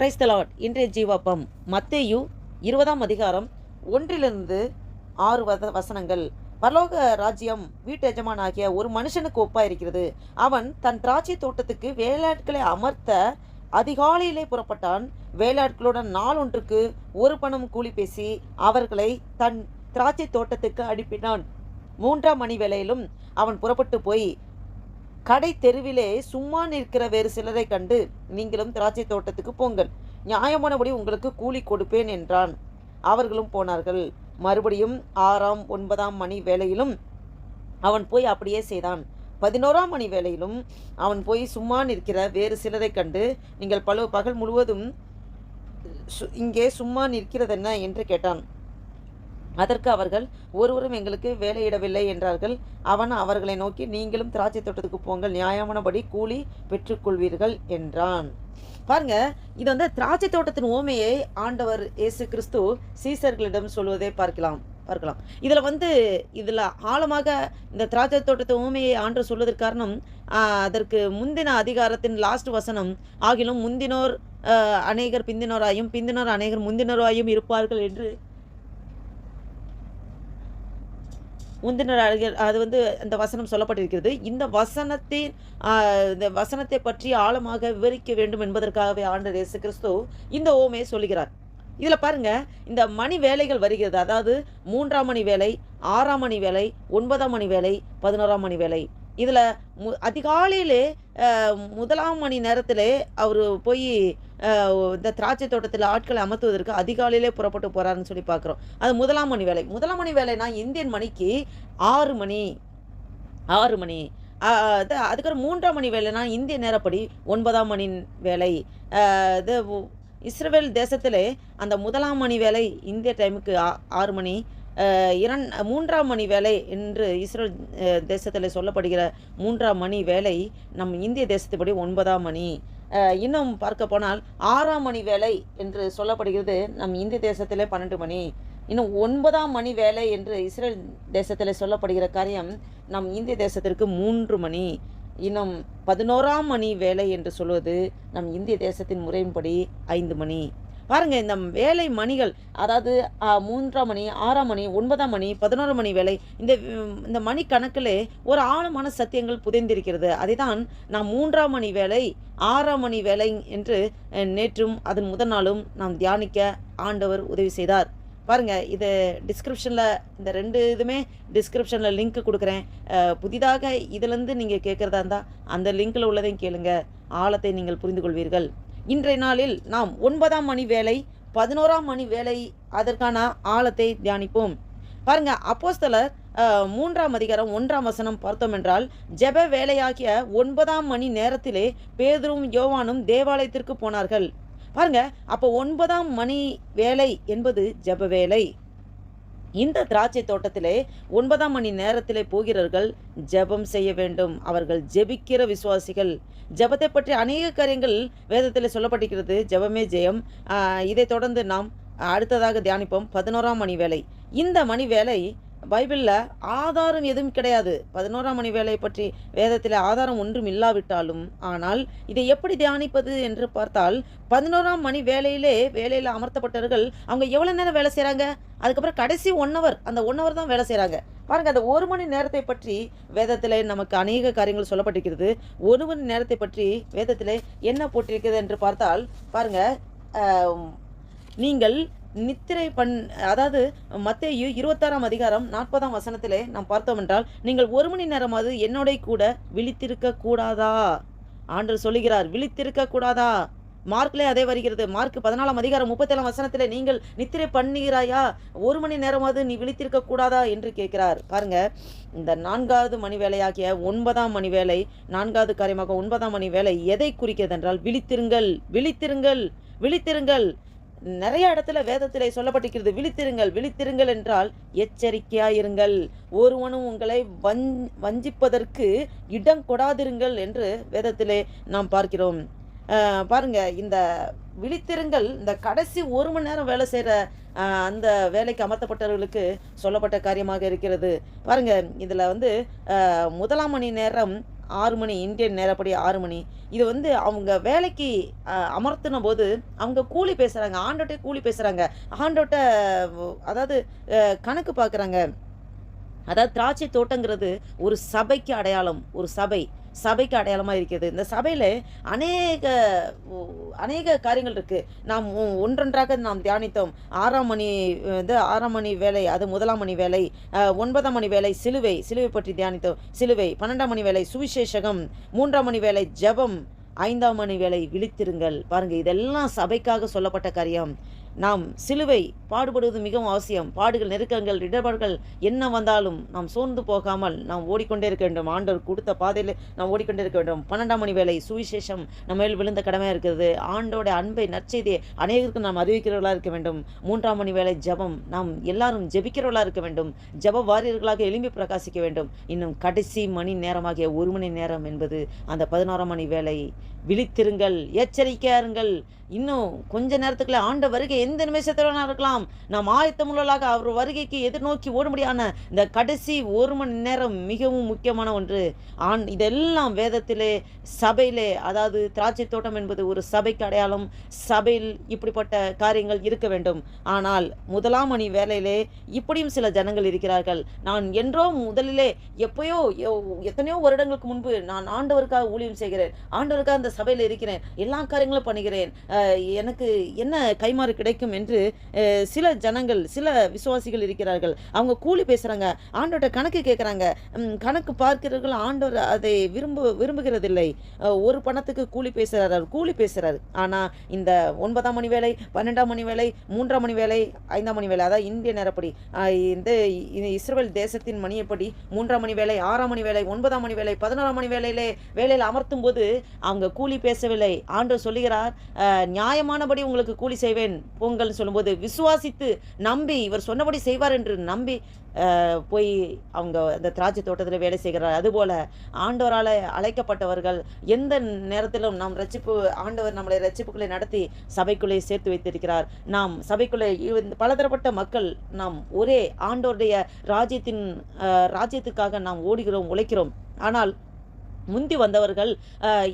கிரைஸ்தலாட் இன்றைய ஜீவாப்பம் மத்தேயு இருபதாம் அதிகாரம் ஒன்றிலிருந்து ஆறு வத வசனங்கள். பரலோக ராஜ்யம் வீட்டு எஜமானாகிய ஒரு மனுஷனுக்கு ஒப்பாக இருக்கிறது அவன் தன் திராட்சை தோட்டத்துக்கு வேளாட்களை அமர்த்த அதிகாலையிலே புறப்பட்டான். வேலையாட்களுடன் நாளொன்றுக்கு ஒரு பணம் கூலி பேசி அவர்களை தன் திராட்சை தோட்டத்துக்கு அனுப்பினான். மூன்றாம் மணி வேளையிலும் அவன் புறப்பட்டு போய் கடை தெருவிலே சும்மா நிற்கிற வேறு சிலரை கண்டு நீங்களும் திராட்சை தோட்டத்துக்கு போங்கள். நியாயமானபடி உங்களுக்கு கூலி கொடுப்பேன் என்றான். அவர்களும் போனார்கள். மறுபடியும் ஆறாம் ஒன்பதாம் மணி வேளையிலும் அவன் போய் அப்படியே செய்தான். பதினோராம் மணி வேளையிலும் அவன் போய் சும்மா நிற்கிற வேறு சிலரை கண்டு நீங்கள் பல பகல் முழுவதும் சு- இங்கே சும்மா நிற்கிறதென்ன? என்று கேட்டான். அதற்கு அவர்கள் ஒருவரும் எங்களுக்கு வேலையிடவில்லை என்றார்கள். அவன் அவர்களை நோக்கி நீங்களும் திராட்சை தோட்டத்துக்கு போங்கள் நியாயமானபடி கூலி பெற்றுக்கொள்வீர்கள் என்றான். பாருங்க இது வந்து திராட்சை தோட்டத்தின் ஓமையை ஆண்டவர் இயேசு கிறிஸ்து சீசர்களிடம் சொல்வதை பார்க்கலாம் பார்க்கலாம். இதில் வந்து இதில் ஆழமாக இந்த திராட்சை தோட்டத்தின் ஊமையை ஆண்டு சொல்வதற்கு காரணம் அதற்கு முந்தின அதிகாரத்தின் லாஸ்ட் வசனம் ஆகிலும் முந்தினோர் அநேகர் பிந்தினோராயும் பிந்தினோர் அநேகர் முந்தினோராயும் இருப்பார்கள் என்று முந்தினர் அழகர் அது வந்து அந்த வசனம் சொல்லப்பட்டிருக்கிறது. இந்த வசனத்தின் இந்த வசனத்தை பற்றி ஆழமாக விவரிக்க வேண்டும் என்பதற்காகவே ஆண்ட இயேசு கிறிஸ்து இந்த ஓமையை சொல்லுகிறார். இதில் பாருங்க இந்த மணி வேலைகள் வருகிறது. அதாவது மூன்றாம் மணி வேலை ஆறாம் மணி வேலை ஒன்பதாம் மணி வேலை பதினோராம் மணி வேலை. இதில் மு அதிகாலையிலே முதலாம் மணி நேரத்தில் அவர் போய் இந்த திராட்சை தோட்டத்தில் ஆட்களை அமர்த்துவதற்கு அதிகாலையிலே புறப்பட்டு போகிறாருன்னு சொல்லி பார்க்குறோம் அது முதலாம் மணி வேலை. முதலாம் மணி வேலைனா இந்தியன் மணிக்கு ஆறு மணி ஆறு மணி. அதுக்கப்புறம் மூன்றாம் மணி வேலைனா இந்திய நேரப்படி ஒன்பதாம் மணி வேலை. இது இஸ்ரேல் தேசத்திலே அந்த முதலாம் மணி வேலை இந்திய டைமுக்கு ஆ- ஆறு மணி இரண் மூன்றாம் மணி வேலை என்று இஸ்ரேல் தேசத்தில் சொல்லப்படுகிற மூன்றாம் மணி வேலை நம் இந்திய தேசத்துப்படி ஒன்பதாம் மணி. இன்னும் பார்க்க போனால் ஆறாம் மணி வேலை என்று சொல்லப்படுகிறது நம் இந்திய தேசத்திலே பன்னெண்டு மணி. இன்னும் ஒன்பதாம் மணி வேலை என்று இஸ்ரேல் தேசத்தில் சொல்லப்படுகிற காரியம் நம் இந்திய தேசத்திற்கு மூன்று மணி. இன்னும் பதினோராம் மணி வேலை என்று சொல்வது நம் இந்திய தேசத்தின் முறையின்படி ஐந்து மணி. பாருங்க இந்த வேலை மணிகள் அதாவது மூன்றாம் மணி ஆறாம் மணி ஒன்பதாம் மணி பதினோரு மணி வேலை இந்த இந்த மணி கணக்கிலே ஒரு ஆழமான சத்தியங்கள் புதைந்திருக்கிறது. அதை தான் நாம் மூன்றாம் மணி வேலை ஆறாம் மணி வேலை என்று நேற்றும் அதன் முதல் நாளும் நாம் தியானிக்க ஆண்டவர் உதவி செய்தார். பாருங்க இது டிஸ்கிரிப்ஷனில் இந்த ரெண்டு இதுமே டிஸ்கிரிப்ஷனில் லிங்க் கொடுக்குறேன். புதிதாக இதிலேருந்து நீங்கள் கேட்குறதா இருந்தால் அந்த லிங்கில் உள்ளதையும் கேளுங்க. ஆழத்தை நீங்கள் புரிந்து கொள்வீர்கள் இன்றைய நாளில் நாம் ஒன்பதாம் மணி வேலை பதினோராம் மணி வேலை அதற்கான ஆழத்தை தியானிப்போம். பாருங்க அப்போஸ்தலர் மூன்றாம் அதிகாரம் ஒன்றாம் வசனம் பார்த்தோம் என்றால் ஜெப வேலையாகிய ஒன்பதாம் மணி நேரத்திலே பேதரும் யோவானும் தேவாலயத்திற்கு போனார்கள். பாருங்க அப்போ ஒன்பதாம் மணி வேலை என்பது ஜெப வேலை இந்த திராட்சை தோட்டத்திலே ஒன்பதாம் மணி நேரத்திலே போகிறவர்கள் ஜெபம் செய்ய வேண்டும். அவர்கள் ஜெபிக்கிற விசுவாசிகள். ஜெபத்தை பற்றி அநேக காரியங்கள் வேதத்தில் சொல்லப்பட்டிருக்கிறது. ஜெபமே ஜெயம். இதை இதைத் தொடர்ந்து நாம் அடுத்ததாக தியானிப்போம். பதினோராம் மணி வேலை இந்த மணி வேலை பைபிளில் ஆதாரம் எதுவும் கிடையாது. பதினோராம் மணி வேலை பற்றி வேதத்தில் ஆதாரம் ஒன்றும் இல்லாவிட்டாலும் ஆனால் இதை எப்படி தியானிப்பது என்று பார்த்தால் பதினோராம் மணி வேலையிலே வேலையில் அமர்த்தப்பட்டவர்கள் அவங்க எவ்வளோ நேரம் வேலை செய்கிறாங்க அதுக்கப்புறம் கடைசி ஒன் ஹவர் அந்த ஒன் ஹவர் தான் வேலை செய்கிறாங்க பாருங்கள் அந்த ஒரு மணி நேரத்தை பற்றி வேதத்தில் நமக்கு அநேக காரியங்கள் சொல்லப்பட்டிருக்கிறது. ஒரு மணி நேரத்தை பற்றி வேதத்தில் என்ன போட்டிருக்கிறது என்று பார்த்தால் பாருங்கள் நீங்கள் நித்திரை பண் அதாவது மத்தேயு இருபத்தாறாம் அதிகாரம் நாற்பதாம் வசனத்திலே நாம் பார்த்தோம் என்றால் நீங்கள் ஒரு மணி நேரமாவது என்னோட கூட விழித்திருக்க கூடாதா? ஆண்டு சொல்லுகிறார் விழித்திருக்க கூடாதா? மார்க்லே அதே வருகிறது. மார்க் பதினாலாம் அதிகாரம் முப்பத்தேழாம் வசனத்தில் நீங்கள் நித்திரை பண்ணுகிறாயா? ஒரு மணி நேரமாவது நீ விழித்திருக்க கூடாதா? என்று கேட்கிறார். பாருங்க இந்த நான்காவது மணி வேலையாகிய ஒன்பதாம் மணி வேலை நான்காவது காரியமாக ஒன்பதாம் மணி வேலை எதை குறிக்கிறது என்றால் விழித்திருங்கள் விழித்திருங்கள் விழித்திருங்கள். நிறைய இடத்துல வேதத்திலே சொல்லப்பட்டிருக்கிறது விழித்திருங்கள் விழித்திருங்கள் என்றால் எச்சரிக்கையாயிருங்கள். ஒருவனும் உங்களை வஞ் வஞ்சிப்பதற்கு இடம் கொடாதிருங்கள் என்று வேதத்திலே நாம் பார்க்கிறோம். பாருங்க இந்த விழித்திருங்கள் இந்த கடைசி ஒரு மணி நேரம் வேலை செய்கிற அந்த வேலைக்கு அமர்த்தப்பட்டவர்களுக்கு சொல்லப்பட்ட காரியமாக இருக்கிறது. பாருங்க இதில் வந்து முதலாம் மணி நேரம் ஆறு மணி இந்தியன் நேரப்படி ஆறு மணி. இது வந்து அவங்க வேலைக்கு அமர்த்தின போது அவங்க கூலி பேசுகிறாங்க ஆண்டோட்டே கூலி பேசுகிறாங்க ஆண்டோட்ட அதாவது கணக்கு பார்க்குறாங்க அதாவது திராட்சை தோட்டங்கிறது ஒரு சபைக்கு அடையாளம் ஒரு சபை. சபைக்கு அடையாளமாக இருக்கிறது. இந்த சபையில் அநேக அநேக காரியங்கள் இருக்குது நாம் ஒன்றொன்றாக நாம் தியானித்தோம். ஆறாம் மணி வந்து ஆறாம் மணி வேலை அது முதலாம் மணி வேலை ஒன்பதாம் மணி வேலை சிலுவை சிலுவை பற்றி தியானித்தோம். சிலுவை பன்னெண்டாம் மணி வேலை சுவிசேஷகம். மூன்றாம் மணி வேலை ஜெபம். ஐந்தாம் மணி வேலை விழித்திருங்கள். பாருங்கள் இதெல்லாம் சபைக்காக சொல்லப்பட்ட காரியம். நாம் சிலுவை பாடுபடுவது மிகவும் அவசியம். பாடுகள் நெருக்கங்கள் இடர்பாடுகள் என்ன வந்தாலும் நாம் சோர்ந்து போகாமல் நாம் ஓடிக்கொண்டே இருக்க வேண்டும். ஆண்டவர் கொடுத்த பாதையில் நாம் ஓடிக்கொண்டே இருக்க வேண்டும். பன்னெண்டாம் மணி வேலை சுவிசேஷம் நம்ம மேல் விழுந்த கடமையாக இருக்கிறது. ஆண்டோட அன்பை நற்செய்தியை அநேகருக்கு நாம் அறிவிக்கிறவர்களாக இருக்க வேண்டும். மூன்றாம் மணி வேலை ஜெபம் நாம் எல்லாரும் ஜெபிக்கிறவர்களாக இருக்க வேண்டும். ஜெப வாரியர்களாக எழும்பி பிரகாசிக்க வேண்டும். இன்னும் கடைசி மணி நேரமாகிய ஒரு மணி நேரம் என்பது அந்த பதினோராம் மணி வேலை விழித்திருங்கள் எச்சரிக்கையாருங்கள் இன்னும் கொஞ்ச நேரத்துக்குள்ள ஆண்ட வருகை எந்த நிமிஷத்துல இருக்கலாம். நாம் ஆயத்தமுள்ளலாக அவர் வருகைக்கு எதிர்நோக்கி ஓடும்படியான இந்த கடைசி ஒரு மணி நேரம் மிகவும் முக்கியமான ஒன்று. ஆண் இதெல்லாம் வேதத்திலே சபையிலே அதாவது திராட்சை தோட்டம் என்பது ஒரு சபைக்கு அடையாளம். சபையில் இப்படிப்பட்ட காரியங்கள் இருக்க வேண்டும். ஆனால் முதலாம் மணி வேலையிலே இப்படியும் சில ஜனங்கள் இருக்கிறார்கள். நான் என்றோ முதலிலே எப்பயோ எவ்- எத்தனையோ வருடங்களுக்கு முன்பு நான் ஆண்டவருக்காக ஊழியம் செய்கிறேன். ஆண்டவருக்காக அந்த சபையில் இருக்கிறேன். எல்லா காரியங்களும் பண்ணுகிறேன். எனக்கு என்ன கைமாறு கிடைக்கும் என்று சில ஜனங்கள் சில விசுவாசிகள் இருக்கிறார்கள். அவங்க கூலி பேசுகிறாங்க ஆண்டோட கணக்கு கேட்குறாங்க கணக்கு பார்க்கிறவர்கள் ஆண்டவர் அதை விரும்ப விரும்புகிறதில்லை. ஒரு பணத்துக்கு கூலி பேசுகிறார் கூலி பேசுகிறார் ஆனால் இந்த ஒன்பதாம் மணி வேலை பன்னெண்டாம் மணி வேலை மூன்றாம் மணி வேலை ஐந்தாம் மணி வேலை அதான் இந்திய நேரப்படி. இந்த இஸ்ரேல் தேசத்தின் மணியப்படி மூன்றாம் மணி வேலை ஆறாம் மணி வேலை ஒன்பதாம் மணி வேலை பதினோராம் மணி வேலையிலே வேலையில் அமர்த்தும் போது அவங்க கூலி பேசவில்லை. ஆண்டவர் சொல்லுகிறார் நியாயமானபடி உங்களுக்கு கூலி செய்வேன் போங்கள்னு சொல்லும்போது விசுவாசித்து நம்பி இவர் சொன்னபடி செய்வார் என்று நம்பி போய் அவங்க அந்த திராட்சை தோட்டத்தில் வேலை செய்கிறார். அதுபோல் ஆண்டவரால் அழைக்கப்பட்டவர்கள் எந்த நேரத்திலும் நாம் ரட்சிப்பு ஆண்டவர் நம்மளை ரட்சிப்புகளை நடத்தி சபைக்குள்ளே சேர்த்து வைத்திருக்கிறார். நாம் சபைக்குள்ளே பலதரப்பட்ட மக்கள் நாம் ஒரே ஆண்டோருடைய ராஜ்யத்தின் ராஜ்யத்துக்காக நாம் ஓடுகிறோம் உழைக்கிறோம். ஆனால் முந்தி வந்தவர்கள்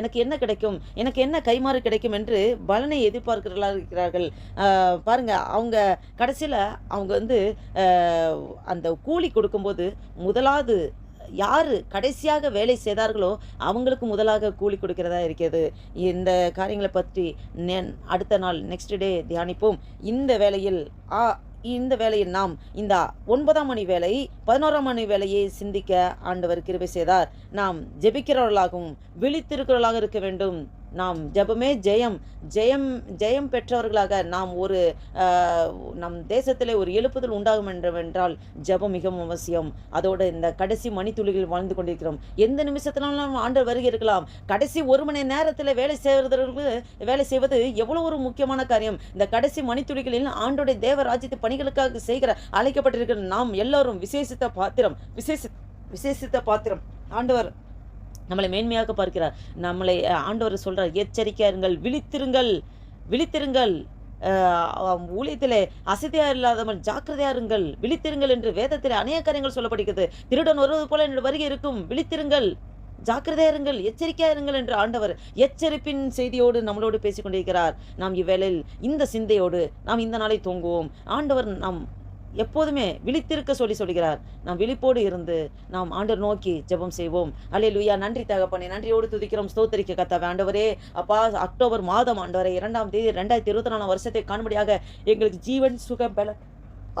எனக்கு என்ன கிடைக்கும் எனக்கு என்ன கைமாறு கிடைக்கும் என்று பலனை எதிர்பார்க்கிறார்கள். இருக்கிறார்கள் பாருங்கள் பாருங்க அவங்க கடைசியில் அவங்க வந்து அந்த கூலி கொடுக்கும்போது முதலாவது யார் கடைசியாக வேலை செய்தார்களோ அவங்களுக்கு முதலாக கூலி கொடுக்கிறதா இருக்கிறது. இந்த காரியங்களை பற்றி அடுத்த நாள் நெக்ஸ்ட் டே தியானிப்போம். இந்த வேலையில் ஆ இந்த வேலையை நாம் இந்த ஒன்பதாம் மணி வேலை பதினோராம் மணி வேலையை சிந்திக்க ஆண்டவர் கிருபை செய்தார். நாம் ஜெபிக்கிறவர்களாகவும் விழித்திருக்கிறவர்களாக இருக்க வேண்டும். நாம் ஜெபமே ஜெயம் ஜெயம் ஜெயம் பெற்றவர்களாக நாம் ஒரு நம் தேசத்திலே ஒரு எழுப்புதல் உண்டாகும் என்றவென்றால் ஜெபம் மிகவும் அவசியம். அதோடு இந்த கடைசி மணித்துளிகள் வாழ்ந்து கொண்டிருக்கிறோம். எந்த நிமிஷத்தினாலும் ஆண்டு வருகை இருக்கலாம் கடைசி ஒரு மணி நேரத்தில் வேலை செய்வதற்கு வேலை செய்வது எவ்வளோ ஒரு முக்கியமான காரியம். இந்த கடைசி மணித்துளிகளில் ஆண்டோடைய தேவராஜ்யத்து பணிகளுக்காக செய்கிற அழைக்கப்பட்டிருக்கிற நாம் எல்லோரும் விசேஷித்த பாத்திரம் விசேஷ விசேஷித்த பாத்திரம். ஆண்டவர் நம்மளை மேன்மையாக பார்க்கிறார். நம்மளை ஆண்டவர் சொல்கிறார் எச்சரிக்கையாருங்கள் விழித்திருங்கள் விழித்திருங்கள். ஊழியத்திலே அசதியாக இல்லாதவன் ஜாக்கிரதையாக இருங்கள். விழித்திருங்கள் என்று வேதத்தில் அநேக காரியங்கள் சொல்லப்படுகிறது. திருடன் வருவது போல என்னோட வருகை இருக்கும். விழித்திருங்கள் ஜாக்கிரதையா இருங்கள் எச்சரிக்கையா இருங்கள் என்று ஆண்டவர் எச்சரிப்பின் செய்தியோடு நம்மளோடு பேசிக்கொண்டிருக்கிறார். நாம் இவ்வேளையில் இந்த சிந்தையோடு நாம் இந்த நாளை தூங்குவோம் ஆண்டவர் நாம் எப்போதுமே விழித்திருக்க சொல்லி சொல்கிறார். நாம் விழிப்போடு இருந்து நாம் ஆண்டர் நோக்கி ஜெபம் செய்வோம். அல்லேலூயா நன்றி தகப்பனே நன்றியோடு துதிக்கிறோம் ஸ்தோத்தரிக்க கத்தாவே ஆண்டவரே அப்பா அக்டோபர் மாதம் ஆண்டவரே இரண்டாம் தேதி ரெண்டாயிரத்தி இருபத்தி நாலாம் வருஷத்தை காணும்படியாக எங்களுக்கு ஜீவன் சுகம் பல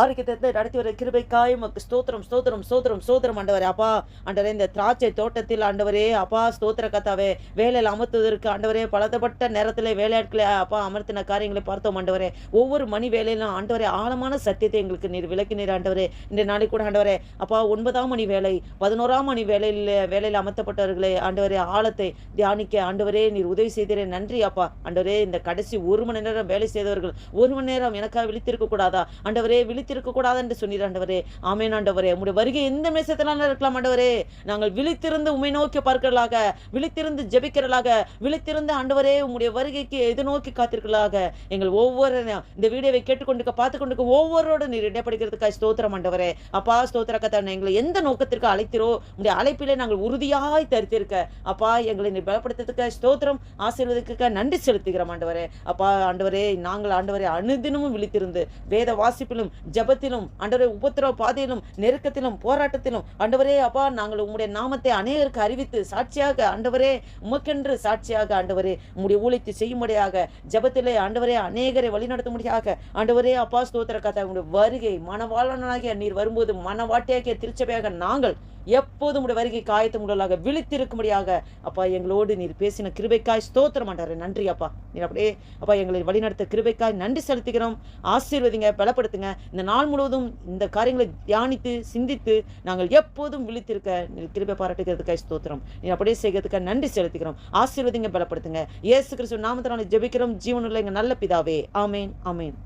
ஆரோக்கியத்தை நடத்தி வர கிருபைக்காய் உமக்கு ஸ்தோத்திரம் ஸ்தோத்திரம் ஸ்தோத்திரம் ஸ்தோத்திரம் ஆண்டவரே. அப்பா ஆண்டவரே இந்த திராட்சை தோட்டத்தில் ஆண்டவரே அப்பா ஸ்தோத்திர கத்தாவே வேலையில் அமர்த்துவதற்கு ஆண்டவரே பலதப்பட்ட நேரத்தில் வேலையாட்களை அப்பா அமர்த்தின காரியங்களை பார்த்தோம் ஆண்டவரே. ஒவ்வொரு மணி வேலையிலும் ஆண்டவரே ஆழமான சத்தியத்தை எங்களுக்கு நீர் விளக்கினீர் ஆண்டவரே. இந்த நாளைக்கு கூட ஆண்டவரே அப்பா ஒன்பதாம் மணி வேலை பதினோராம் மணி வேலையில் வேலையில் அமர்த்தப்பட்டவர்களே ஆண்டவரே ஆழத்தை தியானிக்க ஆண்டவரே நீர் உதவி செய்தீரே. நன்றி அப்பா. ஆண்டவரே இந்த கடைசி ஒரு மணி நேரம் வேலை செய்தவர்கள் ஒரு மணி நேரம் எனக்காக விழித்திருக்க கூடாதா ஆண்டவரே கூடாது என்று சொன்னீர் ஆண்டவரே. ஆமேன் ஆண்டவரே. உங்களுடைய வருகை எந்த மேசத்தினால இருக்கலாம் ஆண்டவரே. நாங்கள் விழித்திருந்து உண்மை நோக்கி பார்க்கிறலாக விழித்திருந்து ஜபிக்கிறலாக விழித்திருந்து ஆண்டவரே உங்களுடைய வருகைக்கு எது நோக்கி காத்திருக்கலாக எங்கள் ஒவ்வொரு இந்த வீடியோவை கேட்டுக்கொண்டு பார்த்து கொண்டு ஒவ்வொருவரோடு நீர் இடைப்படுகிறதுக்காக ஸ்தோத்திரம் ஆண்டவரே. அப்பா ஸ்தோத்திர கத்தான எங்களை எந்த நோக்கத்திற்கு அழைத்திரோ உங்களுடைய அழைப்பிலே நாங்கள் உறுதியாய் தரித்திருக்க. அப்பா எங்களை நீ பலப்படுத்துறதுக்கு ஸ்தோத்திரம் ஆசீர்வதிக்க நன்றி செலுத்துகிறோம் ஆண்டவரே. அப்பா ஆண்டவரே நாங்கள் ஆண்டவரே அனுதினமும் விழித்திருந்து வேத வாசிப்பிலும் ஜெபத்திலும் ஆண்டவரே உபத்திரவ பாதையிலும் நெருக்கத்திலும் போராட்டத்திலும் ஆண்டவரே அப்பா நாங்கள் உங்களுடைய நாமத்தை அநேகருக்கு அறிவித்து சாட்சியாக ஆண்டவரே உமக்கென்று சாட்சியாக ஆண்டவரே உங்களுடைய ஊழித்து செய்யும்படியாக ஜெபத்திலே ஆண்டவரே அநேகரை வழிநடத்தும்படியாக ஆண்டவரே அப்பா ஸ்தோத்திர கதை உங்களுடைய வருகை மனவாளனாகிய நீர் வரும்போது மனவாட்டியாகிய திருச்சபையாக நாங்கள் எப்போதும் உடைய வருகை காயத்து முதலாக விழித்திருக்கும்படியாக அப்பா எங்களோடு நீர் பேசின கிருபைக்காய் ஸ்தோத்திரம் மாட்டாரு நன்றி அப்பா. நீர் அப்படியே அப்பா எங்களை வழிநடத்த கிருபைக்காய் நன்றி செலுத்துகிறோம். ஆசீர்வதிங்க பலப்படுத்துங்க. இந்த நாள் முழுவதும் இந்த காரியங்களை தியானித்து சிந்தித்து நாங்கள் எப்போதும் விழித்திருக்க நீர் கிருபை பாராட்டுகிறதுக்காய் ஸ்தோத்திரம். நீ அப்படியே செய்கிறதுக்காக நன்றி செலுத்துகிறோம் ஆசீர்வதிங்க பலப்படுத்துங்க. இயேசு கிறிஸ்து நாமத்தினால ஜெபிக்கிறோம். ஜீவனுள்ள எங்கள் நல்ல பிதாவே. ஆமேன் ஆமேன்.